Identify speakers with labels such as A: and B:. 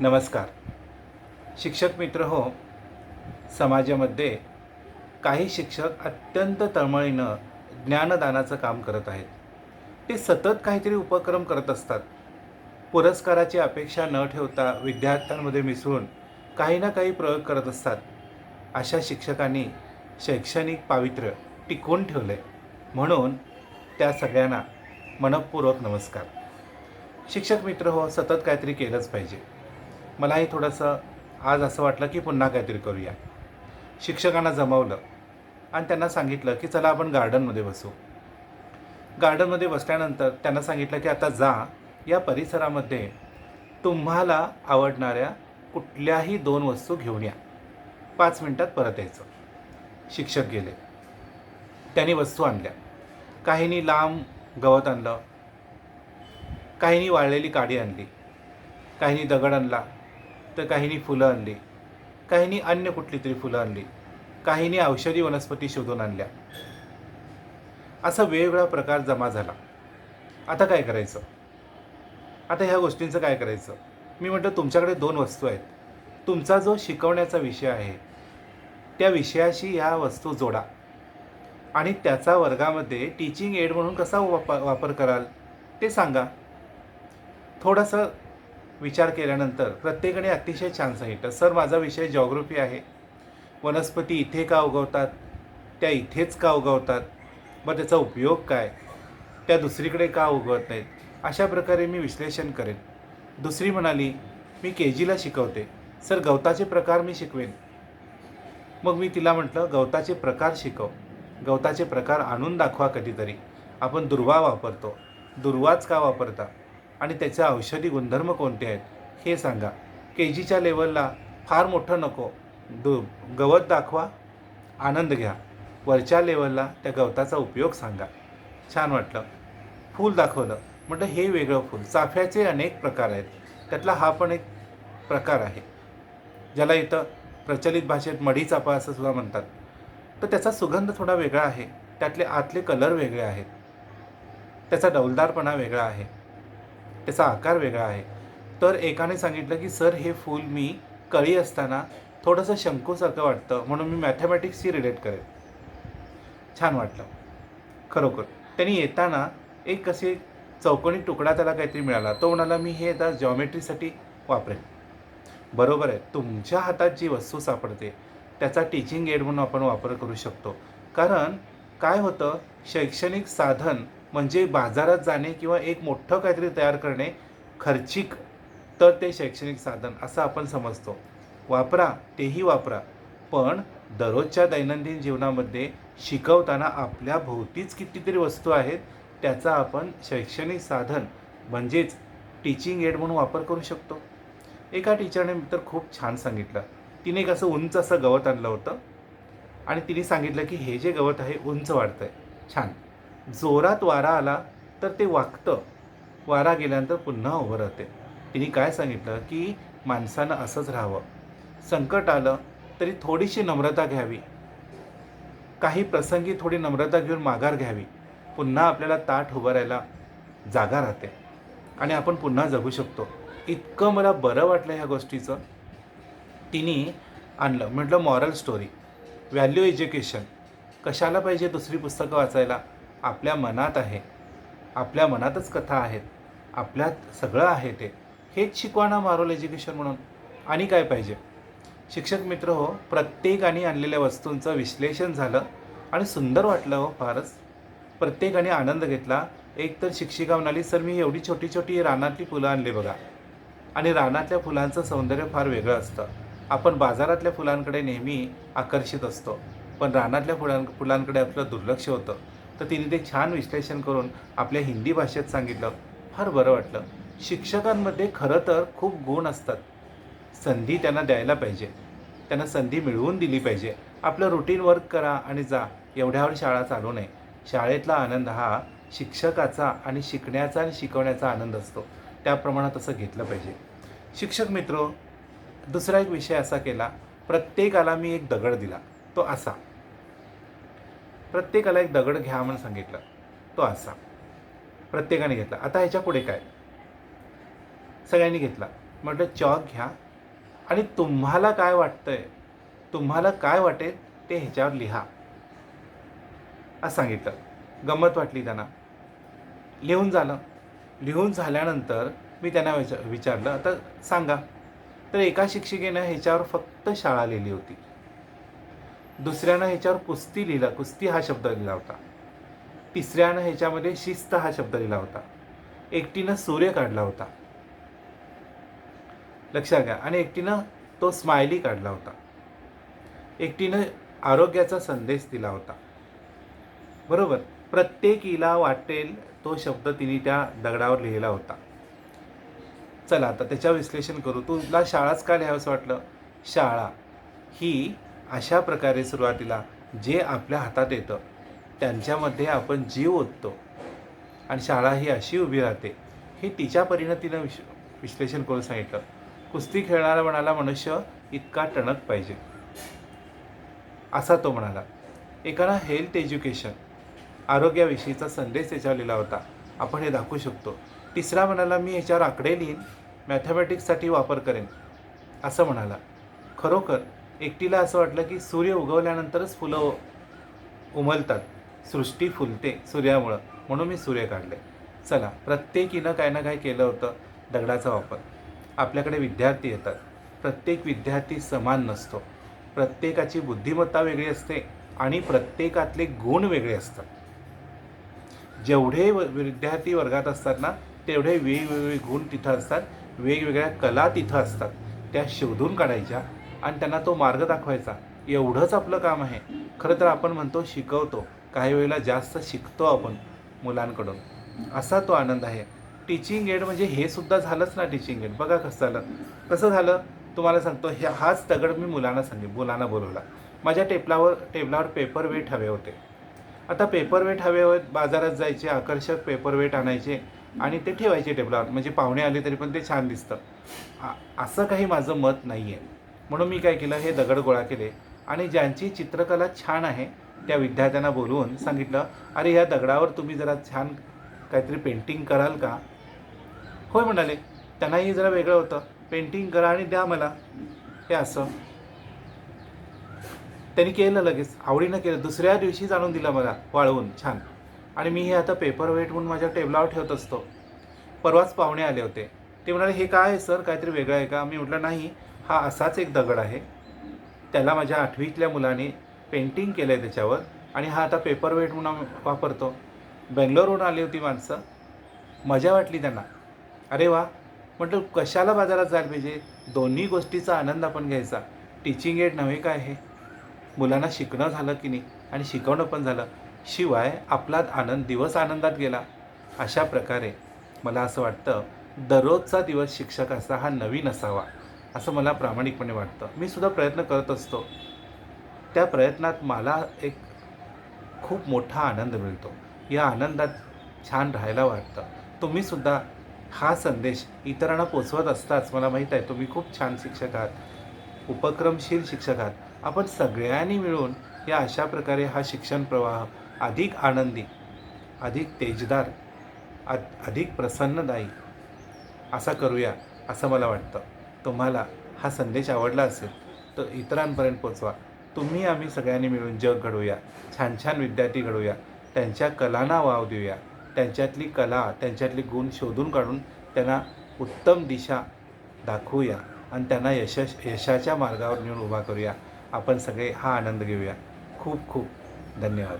A: नमस्कार. शिक्षक मित्र हो समाजामध्ये काही शिक्षक अत्यंत तळमळीनं ज्ञानदानाचं काम करत आहेत. ते सतत काहीतरी उपक्रम करत असतात. पुरस्काराची अपेक्षा न ठेवता विद्यार्थ्यांमध्ये मिसळून काही ना काही प्रयोग करत असतात. अशा शिक्षकांनी शैक्षणिक पावित्र्य टिकवून ठेवलं म्हणून त्या सगळ्यांना मनपूर्वक नमस्कार. शिक्षक मित्र हो सतत काहीतरी केलंच पाहिजे. मलाही थोडंसं आज असं वाटलं की पुन्हा काहीतरी करूया. शिक्षकांना जमवलं आणि त्यांना सांगितलं की चला आपण गार्डनमध्ये बसू. गार्डनमध्ये बसल्यानंतर त्यांना सांगितलं की आता जा या परिसरामध्ये तुम्हाला आवडणाऱ्या कुठल्याही दोन वस्तू घेऊन या. पाच मिनटात परत यायचं. शिक्षक गेले. त्यांनी वस्तू आणल्या. काहींनी लांब गवत आणलं. काहींनी वाळलेली काडी आणली. काहींनी दगड आणला. तर काहींनी फुलं आणली. काहींनी अन्य कुठली तरी फुलं आणली. काहींनी औषधी वनस्पती शोधून आणल्या. असा वेगवेगळा प्रकार जमा झाला. आता काय करायचं? आता ह्या गोष्टींचं काय करायचं? मी म्हटलं तुमच्याकडे दोन वस्तू आहेत. तुमचा जो शिकवण्याचा विषय आहे त्या विषयाशी ह्या वस्तू जोडा. आणि त्याचा वर्गामध्ये टीचिंग एड म्हणून कसा वाप वापर कराल ते सांगा. थोडंसं विचार केल्यानंतर प्रत्येकाने अतिशय छान सांगितलं सर माझा विषय जॉग्रफी आहे. वनस्पती इथे का उगवतात? त्या इथेच का उगवतात? मग त्याचा उपयोग काय? त्या दुसरीकडे का उगवत नाहीत? अशा प्रकारे मी विश्लेषण करेन. दुसरी म्हणाली मी के जीला शिकवते. सर गवताचे प्रकार मी शिकवेन. मग मी तिला म्हटलं गवताचे प्रकार शिकव. गवताचे प्रकार आणून दाखवा कधीतरी. आपण दुर्वा वापरतो. दुर्वाच का वापरता? आणि त्याचे औषधी गुणधर्म कोणते आहेत हे सांगा. के जीच्या लेवलला फार मोठं नको. दु गवत दाखवा आनंद घ्या. वरच्या लेवलला त्या गवताचा उपयोग सांगा. छान वाटलं. फूल दाखवलं. म्हटलं हे वेगळं फूल. चाफ्याचे अनेक प्रकार आहेत. त्यातला हा पण एक प्रकार आहे. ज्याला इथं प्रचलित भाषेत मढी चाफा असं सुद्धा म्हणतात. तर त्याचा सुगंध थोडा वेगळा आहे. त्यातले आतले कलर वेगळे आहेत. त्याचा डौलदारपणा वेगळा आहे. त्याचा आकार वेगळा आहे. तर एकाने सांगितलं की सर हे फूल मी कळी असताना थोडंसं शंकूसारखं वाटतं म्हणून मी मॅथमॅटिक्सशी रिलेट करेन. छान वाटलं. खरोखर. त्यांनी येताना एक कसे चौकोनी तुकडा त्याला काहीतरी मिळाला. तो म्हणाला मी हे आता जॉमेट्रीसाठी वापरेन. बरोबर आहे. तुमच्या हातात जी वस्तू सापडते त्याचा टीचिंग एड म्हणून आपण वापर करू शकतो. कारण काय होतं शैक्षणिक साधन म्हणजे बाजारात जाणे किंवा एक मोठं काहीतरी तयार करणे खर्चिक तर ते शैक्षणिक साधन असं आपण समजतो. वापरा तेही वापरा. पण दररोजच्या दैनंदिन जीवनामध्ये शिकवताना आपल्या भोवतीच कितीतरी वस्तू आहेत त्याचा आपण शैक्षणिक साधन म्हणजेच टीचिंग एड म्हणून वापर करू शकतो. एका टीचरने तर खूप छान सांगितलं. तिने एक असं उंच असं गवत आणलं होतं आणि तिने सांगितलं की हे जे गवत आहे उंच वाढतं आहे छान. जोरात वारा आला तर ते वाकतं. वारा गेल्यानंतर पुन्हा उभं राहते. तिने काय सांगितलं? की माणसानं असंच राहावं. संकट आलं तरी थोडीशी नम्रता घ्यावी. काही प्रसंगी थोडी नम्रता घेऊन माघार घ्यावी. पुन्हा आपल्याला ताठ उभं राहायला जागा राहते. आणि आपण पुन्हा जगू शकतो. इतकं मला बरं वाटलं ह्या गोष्टीचं. तिने आणलं. म्हटलं मॉरल स्टोरी व्हॅल्यू एज्युकेशन कशाला पाहिजे दुसरी पुस्तकं वाचायला? आपल्या मनात आहे. आपल्या मनातच कथा आहेत. आपल्यात सगळं आहे ते. हेच शिकवाना मॉरल एज्युकेशन म्हणून. आणि काय पाहिजे? शिक्षक मित्र हो प्रत्येकाने आणलेल्या वस्तूंचं विश्लेषण झालं आणि सुंदर वाटलं हो फारच. प्रत्येकाने आनंद घेतला. एक तर शिक्षिका म्हणाली सर मी एवढी छोटी छोटी रानातली फुलं आणली बघा. आणि रानातल्या फुलांचं सौंदर्य फार वेगळं असतं. आपण बाजारातल्या फुलांकडे नेहमी आकर्षित असतो. पण रानातल्या फुलां फुलांकडे आपलं दुर्लक्ष होतं. तर तिने ते छान विश्लेषण करून आपल्या हिंदी भाषेत सांगितलं. फार बरं वाटलं. शिक्षकांमध्ये खरं तर खूप गुण असतात. संधी त्यांना द्यायला पाहिजे. त्यांना संधी मिळवून दिली पाहिजे. आपलं रुटीन वर्क करा आणि जा. एवढ्यावर शाळा चालू नये शाळेतला आनंद हा शिक्षकाचा आणि शिकण्याचा आणि शिकवण्याचा आनंद असतो. त्याप्रमाणात तसं घेतलं पाहिजे. शिक्षक मित्र दुसरा एक विषय असा केला. प्रत्येकाला मी एक दगड दिला. तो असा. प्रत्येकाला एक दगड घ्या म्हणून सांगितलं. तो असा. प्रत्येकाने घेतला. आता ह्याच्या पुढे काय? सगळ्यांनी घेतला. म्हटलं चॉक घ्या. आणि तुम्हाला काय वाटतंय? तुम्हाला काय वाटेल? ते ह्याच्यावर लिहा. असं सांगितलं. गंमत वाटली त्यांना. लिहून झालं. लिहून झाल्यानंतर मी त्यांना विचार विचारलं आता सांगा. तर एका शिक्षिकेनं ह्याच्यावर फक्त शाळा लिहिली होती. दुसऱ्यानं ह्याच्यावर कुस्ती लिहिला. कुस्ती हा शब्द लिहिला होता. तिसऱ्यानं ह्याच्यामध्ये शिस्त हा शब्द लिहिला होता. एकटीनं सूर्य काढला होता. लक्षात घ्या. आणि एकटीनं तो स्माइली काढला होता. एकटीनं आरोग्याचा संदेश दिला होता. बरोबर? प्रत्येकीला वाटेल तो शब्द तिने त्या दगडावर लिहिला होता. चला आता त्याच्यावर विश्लेषण करू. तुला शाळाच का लिहावंसं वाटलं? शाळा ही अशा प्रकारे सुरुवातीला जे आपल्या हातात येतं त्यांच्यामध्ये आपण जीव ओततो. आणि शाळा ही अशी उभी राहते. हे तिच्या परिणतीनं विश विश्लेषण करून सांगितलं. कुस्ती खेळणारा म्हणाला मनुष्य इतका टणक पाहिजे. असा तो म्हणाला. एकाला हेल्थ एज्युकेशन आरोग्याविषयीचा संदेश त्याच्यावर लिहिला होता. आपण हे दाखवू शकतो. तिसरा म्हणाला मी ह्याच्यावर आकडे लिहीन मॅथमॅटिक्ससाठी वापर करेन. असं म्हणाला. खरोखर एकटीला असं वाटलं की सूर्य उगवल्यानंतरच फुलं उमलतात. सृष्टी फुलते सूर्यामुळं. म्हणून मी सूर्य काढले. चला प्रत्येकीनं काय ना काय केलं होतं. दगडाचा वापर. आपल्याकडे विद्यार्थी येतात. प्रत्येक विद्यार्थी समान नसतो. प्रत्येकाची बुद्धिमत्ता वेगळी असते आणि प्रत्येकातले गुण वेगळे असतात. जेवढे व- विद्यार्थी वर्गात असतात ना तेवढे वेगवेगळे गुण तिथं असतात. वेगवेगळ्या कला तिथं असतात. त्या शोधून काढायच्या. आणि त्यांना तो मार्ग दाखवायचा. एवढंच आपलं काम आहे. खरं तर आपण म्हणतो शिकवतो. काही वेळेला जास्त शिकतो आपण मुलांकडून. असा तो आनंद आहे. टीचिंग एड म्हणजे हे सुद्धा झालंच ना टीचिंग एड बघा कसं झालं. कसं झालं? तुम्हाला सांगतो हे हाच दगड मी मुलांना सांगेन मुलांना बोलवला. माझ्या टेबलावर टेबलावर पेपर वेट हवे होते. आता पेपर वेट हवे होत बाजारात जायचे आकर्षक पेपर वेट आणायचे आणि ते ठेवायचे टेबलावर. म्हणजे पाहुणे आले तरी पण ते छान दिसतं. असं काही माझं मत नाही आहे म्हणून मी काय केलं हे दगड गोळा केले आणि ज्यांची चित्रकला छान आहे त्या विद्यार्थ्यांना बोलवून सांगितलं अरे ह्या दगडावर तुम्ही जरा छान काहीतरी पेंटिंग कराल का? होय म्हणाले त्यांनाही जरा वेगळं होतं. पेंटिंग करा आणि द्या मला. हे असं. त्यांनी केलं लगेच. आवडीनं केलं. दुसऱ्या दिवशीच आणून दिलं मला वाळवून छान. आणि मी हे आता पेपर वेट म्हणून माझ्या टेबलावर ठेवत असतो. परवाच पाहुणे आले होते. ते म्हणाले हे काय आहे सर? काहीतरी वेगळं आहे का? मी म्हटलं नाही. हा असाच एक दगड आहे. त्याला माझ्या आठवीतल्या मुलाने पेंटिंग केलं आहे त्याच्यावर आणि हा आता पेपर वेट म्हणून वापरतो. बेंगलोरहून आली होती माणसं. मजा वाटली त्यांना. अरे वा. म्हटलं कशाला बाजारात जायला पाहिजे? दोन्ही गोष्टीचा आनंद आपण घ्यायचा. टीचिंग एड नव्हे काय हे? मुलांना शिकणं झालं की नाही आणि शिकवणं पण झालं. शिवाय आपला आनंद दिवस आनंदात गेला. अशा प्रकारे मला असं वाटतं दररोजचा दिवस शिक्षकाचा हा नवीन असावा. असं मला प्रामाणिकपणे वाटतं. मी सुद्धा प्रयत्न करत असतो. त्या प्रयत्नात मला एक खूप मोठा आनंद मिळतो. या आनंदात छान राहायला वाटतं. तुम्हीसुद्धा हा संदेश इतरांना पोचवत असताच मला माहीत आहे तुम्ही खूप छान शिक्षक आहात उपक्रमशील शिक्षक आहात. आपण सगळ्यांनी मिळून या अशा प्रकारे हा शिक्षण प्रवाह अधिक आनंदी अधिक तेजदार अ- अधिक प्रसन्नदायी असा करूया असं मला वाटतं. तुम्हाला हा संदेश आवडला असेल तर इतरांपर्यंत पोचवा. तुम्ही आम्ही सगळ्यांनी मिळून जग घडवूया छान छान विद्यार्थी घडवूया त्यांच्या कलांना वाव देऊया. त्यांच्यातली कला त्यांच्यातले गुण शोधून काढून त्यांना उत्तम दिशा दाखवूया आणि त्यांना यशश यशाच्या मार्गावर नेऊन उभा करूया. आपण सगळे हा आनंद घेऊया. खूप खूप धन्यवाद.